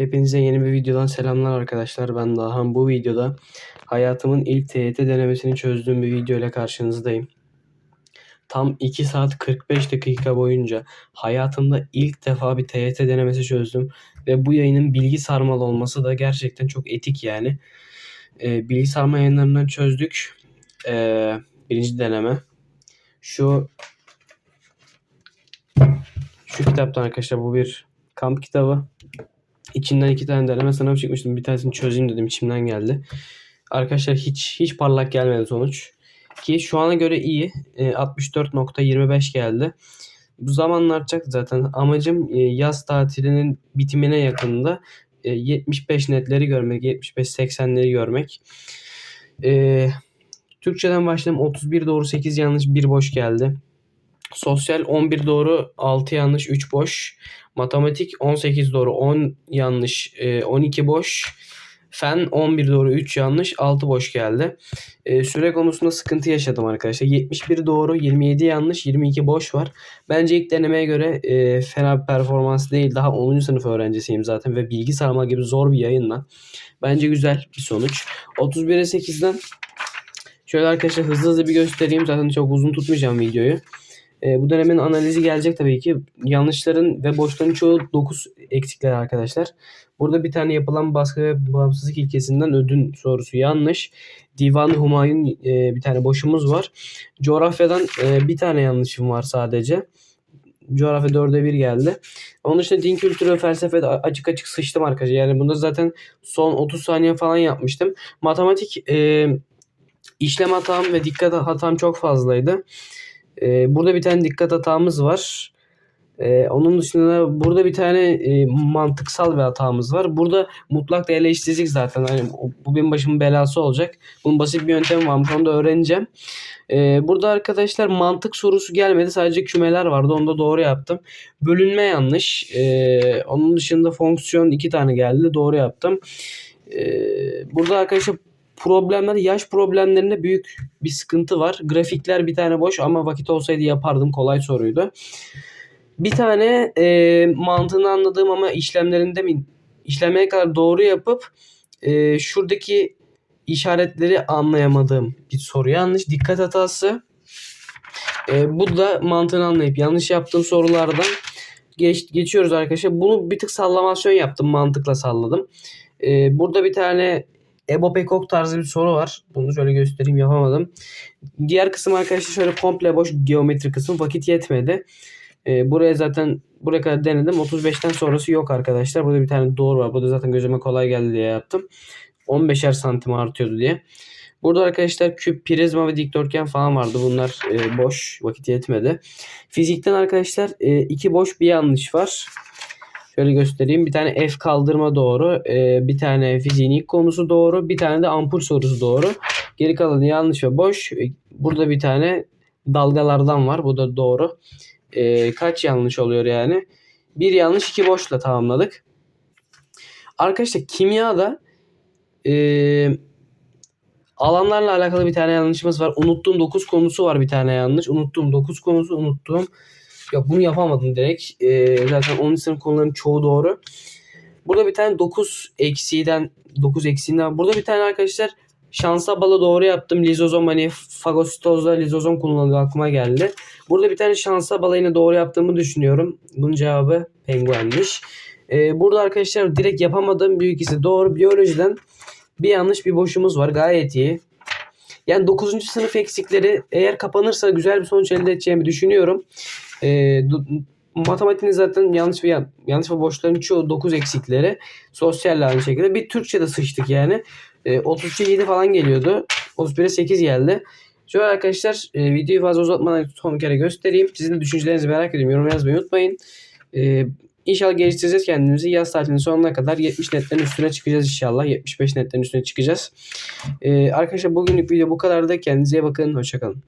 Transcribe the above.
Hepinize yeni bir videodan selamlar arkadaşlar. Ben Dahan. Bu videoda hayatımın ilk TYT denemesini çözdüğüm bir video ile karşınızdayım. Tam 2 saat 45 dakika boyunca hayatımda ilk defa bir TYT denemesi çözdüm. Ve bu yayının bilgi sarmalı olması da gerçekten çok etik yani. Ee, bilgi sarma yayınlarından çözdük. Ee, birinci deneme. Şu şu kitaptan arkadaşlar bu bir kamp kitabı. İçinden iki tane deneme sınavı çıkmıştım. Bir tanesini çözeyim dedim. içimden geldi. Arkadaşlar hiç hiç parlak gelmedi sonuç. Ki şu ana göre iyi. E, 64.25 geldi. Bu zamanlar artacak zaten. Amacım e, yaz tatilinin bitimine yakında e, 75 netleri görmek. 75-80'leri görmek. E, Türkçeden başlayalım. 31 doğru 8 yanlış 1 boş geldi. Sosyal 11 doğru 6 yanlış 3 boş. Matematik 18 doğru 10 yanlış e, 12 boş. Fen 11 doğru 3 yanlış 6 boş geldi. E, süre konusunda sıkıntı yaşadım arkadaşlar. 71 doğru 27 yanlış 22 boş var. Bence ilk denemeye göre e, fena bir performans değil. Daha 10. sınıf öğrencisiyim zaten ve bilgi sarma gibi zor bir yayınla. Bence güzel bir sonuç. 31'e 8'den şöyle arkadaşlar hızlı hızlı bir göstereyim. Zaten çok uzun tutmayacağım videoyu. E, bu dönemin analizi gelecek tabii ki. Yanlışların ve boşların çoğu 9 eksikler arkadaşlar. Burada bir tane yapılan baskı ve bağımsızlık ilkesinden ödün sorusu yanlış. Divan-ı Humayun e, bir tane boşumuz var. Coğrafyadan e, bir tane yanlışım var sadece. Coğrafya 4'e 1 geldi. Onun dışında din kültürü ve felsefede açık açık sıçtım arkadaşlar. Yani bunda zaten son 30 saniye falan yapmıştım. Matematik e, işlem hatam ve dikkat hatam çok fazlaydı. Ee, burada bir tane dikkat hatamız var. Ee, onun dışında burada bir tane e, mantıksal bir hatamız var. Burada mutlak değerle eşitsizlik zaten. Hani bu benim başımın belası olacak. Bunun basit bir yöntemi varmış. Onu da öğreneceğim. Ee, burada arkadaşlar mantık sorusu gelmedi. Sadece kümeler vardı. Onu da doğru yaptım. Bölünme yanlış. Ee, onun dışında fonksiyon iki tane geldi. Doğru yaptım. Ee, burada arkadaşlar problemler yaş problemlerinde büyük bir sıkıntı var. Grafikler bir tane boş ama vakit olsaydı yapardım. Kolay soruydu. Bir tane e, mantığını anladığım ama işlemlerinde mi işlemeye kadar doğru yapıp e, şuradaki işaretleri anlayamadığım bir soru. Yanlış dikkat hatası. E, bu da mantığını anlayıp yanlış yaptığım sorulardan geç, geçiyoruz arkadaşlar. Bunu bir tık sallamasyon yaptım. Mantıkla salladım. E, burada bir tane Ebo Pekok tarzı bir soru var. Bunu şöyle göstereyim yapamadım. Diğer kısım arkadaşlar şöyle komple boş geometri kısmı vakit yetmedi. Ee, buraya zaten buraya kadar denedim. 35'ten sonrası yok arkadaşlar. Burada bir tane doğru var. Bu da zaten gözüme kolay geldi diye yaptım. 15'er santim artıyordu diye. Burada arkadaşlar küp, prizma ve dikdörtgen falan vardı. Bunlar e, boş. Vakit yetmedi. Fizikten arkadaşlar e, iki boş bir yanlış var. Şöyle göstereyim. Bir tane F kaldırma doğru. E, bir tane fiziğin konusu doğru. Bir tane de ampul sorusu doğru. Geri kalanı yanlış ve boş. E, burada bir tane dalgalardan var. Bu da doğru. E, kaç yanlış oluyor yani? Bir yanlış iki boşla tamamladık. Arkadaşlar kimyada e, alanlarla alakalı bir tane yanlışımız var. Unuttuğum 9 konusu var bir tane yanlış. Unuttuğum 9 konusu unuttuğum Yok bunu yapamadım direkt. Ee, zaten 10. sınıf konuların çoğu doğru. Burada bir tane 9 eksiğiden 9 eksiğinden burada bir tane arkadaşlar şansa balı doğru yaptım. Lizozom hani fagositozda lizozom kullanıldığı aklıma geldi. Burada bir tane şansa balı yine doğru yaptığımı düşünüyorum. Bunun cevabı penguenmiş. Ee, burada arkadaşlar direkt yapamadığım büyük ikisi doğru. Biyolojiden bir yanlış bir boşumuz var. Gayet iyi. Yani 9. sınıf eksikleri eğer kapanırsa güzel bir sonuç elde edeceğimi düşünüyorum. E, matematiğin zaten yanlış ve yanlış ve boşların çoğu 9 eksikleri. Sosyalle aynı şekilde. Bir Türkçe'de sıçtık yani. E, 33'e 7 falan geliyordu. 31'e 8 geldi. Şöyle arkadaşlar e, videoyu fazla uzatmadan son kere göstereyim. Sizin de düşüncelerinizi merak ediyorum. Yorum yazmayı unutmayın. E, İnşallah geliştireceğiz kendimizi. Yaz tatilinin sonuna kadar 70 netlerin üstüne çıkacağız inşallah. 75 netlerin üstüne çıkacağız. Ee, arkadaşlar bugünlük video bu kadar da kendinize bakın. Hoşçakalın.